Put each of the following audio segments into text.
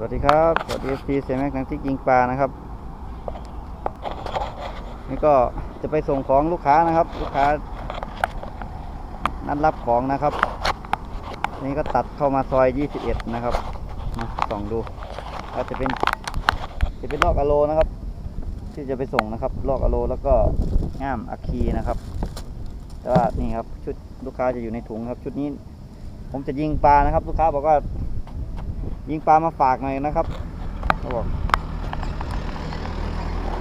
สวัสดีครับ สวัสดีเอฟซีเซแม็กนังที่ยิงปลานะครับ นี่ก็จะไปส่งของลูกค้านะครับ ลูกค้า นัดรับของนะครับ นี่ก็ตัดเข้ามาซอย 21 นะครับ มาส่องดูก็จะเป็นจะเป็นลอกอะโลนะครับ ที่จะไปส่งนะครับลอกอะโลแล้วก็ง่ามอะคีนะครับ แต่ว่านี่ครับชุดลูกค้าจะอยู่ในถุงครับ ชุดนี้ ผมจะยิงปลานะครับ ลูกค้าบอกว่า ยิงปลามาฝากหน่อยนะครับเขาบอก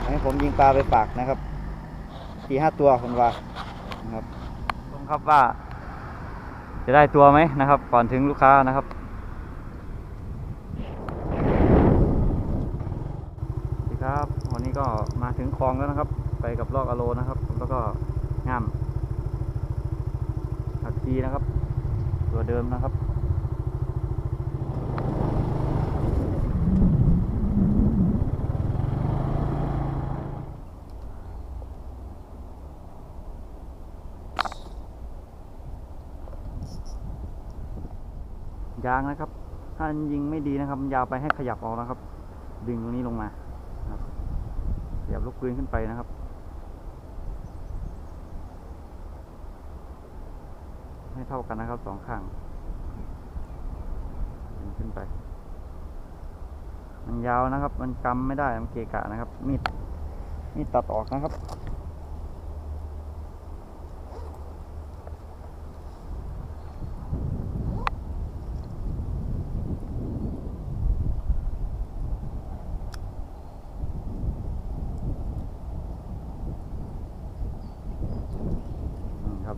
ให้ผมยิงปลาไปฝากนะครับสี่ห้าตัวคนว่านะครับชมครับว่า จะได้ตัวไหมนะครับ ก่อนถึงลูกค้านะครับสวัสดีครับ วันนี้ก็มาถึงคลองแล้วนะครับ ไปกับลอกอะโลนะครับ แล้วก็งามผักชีนะครับ ตัวเดิมนะครับ ยางนะครับ ถ้ายิงไม่ดีนะครับ ยาวไปให้ขยับออกนะครับ ดึงตรงนี้ลงมาครับขยับลูกปืนขึ้นไปนะครับให้เท่ากันนะครับสองข้างดึงขึ้นไป มันยาวนะครับ มันกำไม่ได้มันเกะกะนะครับ มีดมีดตัดออกนะครับ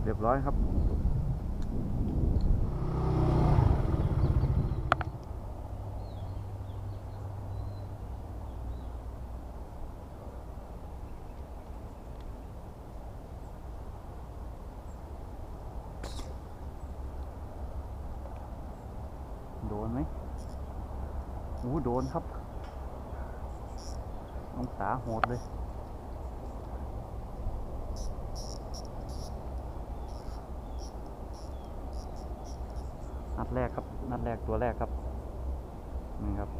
เรียบร้อยครับ โดนไหมโอ้โดนครับ องศาโหดเลย แรกครับ นัดแรกตัวแรกครับนี่ครับ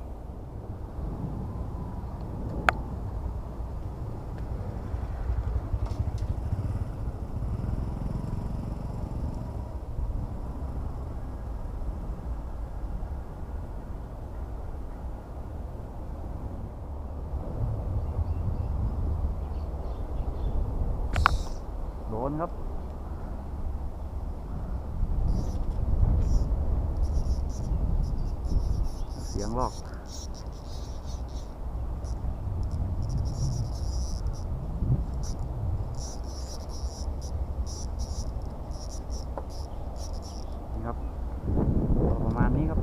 โดนครับ เสียงลอก นี่ครับก็ประมาณนี้ครับ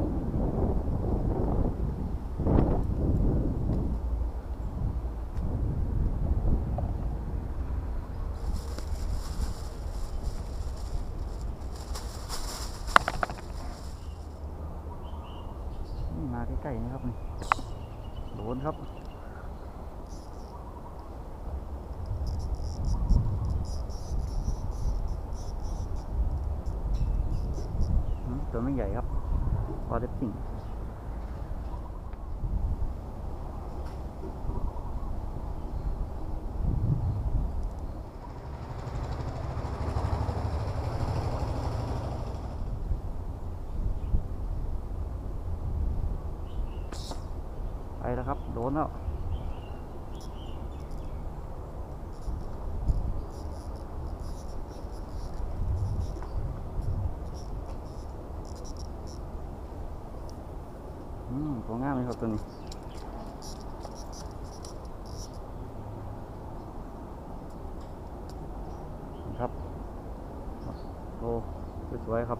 นี่มาใกล้ๆนี่ครับนี่ นครับตัวไม่ใหญ่ครับพอเด้ปิ่ง แล้วครับ โดนแล้วอืมตัวงามเลยครับตัวนี้ ครับ โอ้สวยๆครับ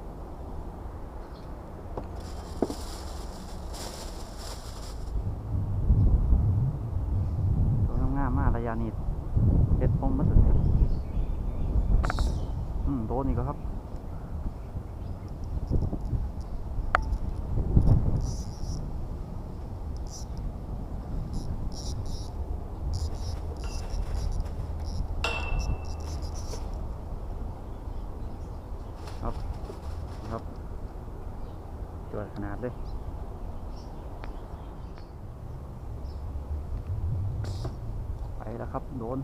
ตัวงามๆมานี้เห็ดพมมันอืมโดนอีกแล้วครับ ครับจวดขนาดเลย แล้วครับ โดน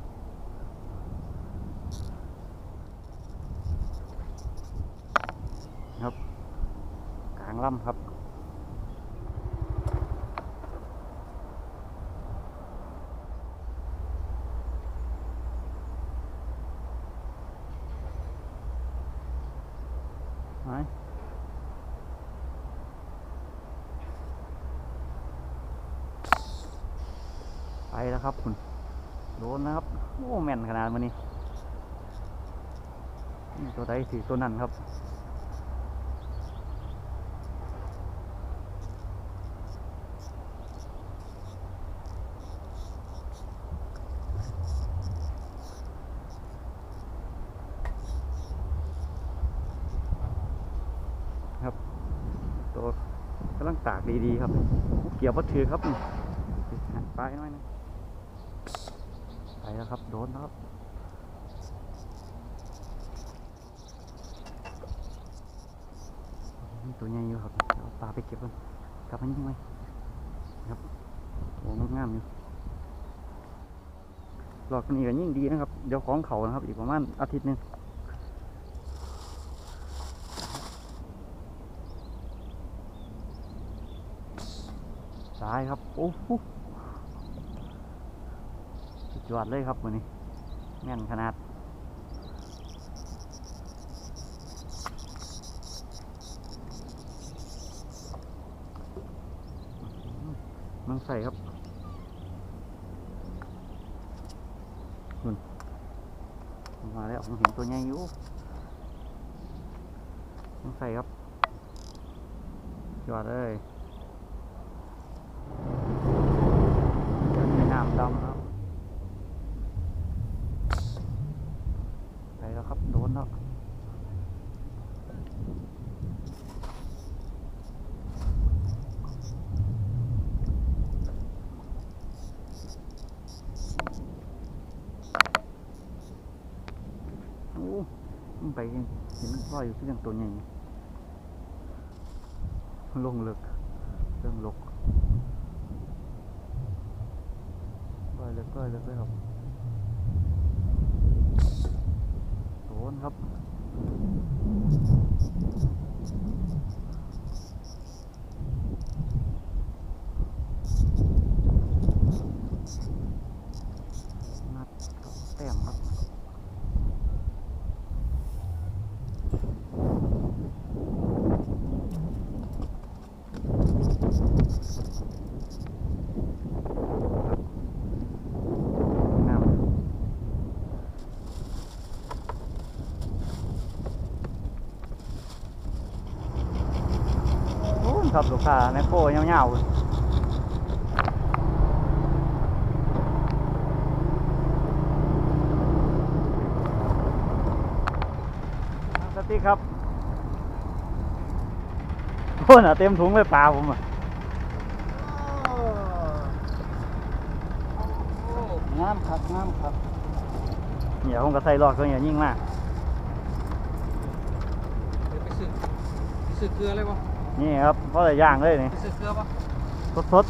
ครับกลางลำครับไหนไปแล้วครับคุณ ดนนะครับ โอ้แม่นขนาดมันนี้ ตัวใดสีตัวนั้นครับครับตัวกำลังตากดีๆครับ เกี่ยววัตถือครับหันไปหน่อยนึง ไปแล้วครับ โดนแล้วครับตัวใหญ่อยู่ครับเอาปลาไปเก็บกันกลับมายิ่งไหมครับโอ้งามอยู่หลอกนี่ก็ยิ่งดีนะครับ เดี๋ยวของเขานะครับ อีกประมาณอาทิตย์หนึงซ้ายครับ โอ้โห ยอดเลยครับวันนี้แน่นขนาดมันใส่ครับคุณมาแล้วผมเห็นตัวใหญ่อยู่มันใส่ครับยอดเลย ในน้ำดำครับ ไปแล้วครับ โดนแล้วโอ้มันไปเห็น รอยอยู่ที่ยังตัวใหญ่ลงเลึกเรื่องลกก้อยเลยก้อยเลยเลยครับโดนครับนัดกับแต้มครับน้ำ โอ้ยครับลูกค้าแมคโครเงาๆสติครับโอ้น่ะเต็มถุงเลยปลาผมอะงามครับงามครับเนี่ยผมก็ใส่ลอดกตัวเนี่ยยิ่งมากเดี๋ยวไปซื้อไปซื้อเกลือเลยวะ นี่ครับเพราะแต่ย่างเลยนี่ไปซื้อเกลือปะสด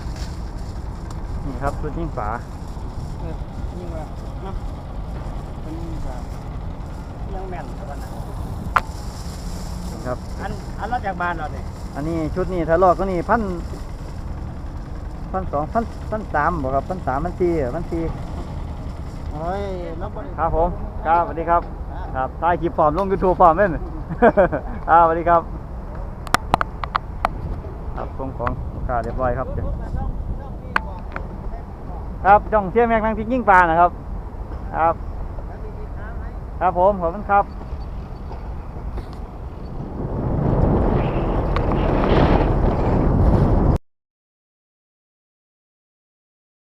ๆนี่ครับชุดยิ่งฝาเออยิ่งว่าเนาะเป็นยิ่งว่ายังแม่นกับอันนั้นนี่ครับ อันอันละจากบ้านเราเนี่ยอันนี้ชุดนี้ถ้าลอกก็นี่พันพันสองพันพันสามบอกครับพันสามพันสี่พันสี่โอ้ยแล้วบ่ได้ครับผม ครับสวัสดีครับ ครับถ่ายคลิปฟอร์มลงยูทูบฟอร์มเล่นครับสวัสดีครับ ครับส่งของลูกค้าเรียบร้อยครับ ครับจ่องเชี่ยแม็กนังพิกยิ่งปลานะครับ ครับ ครับผมขอบคุณครับ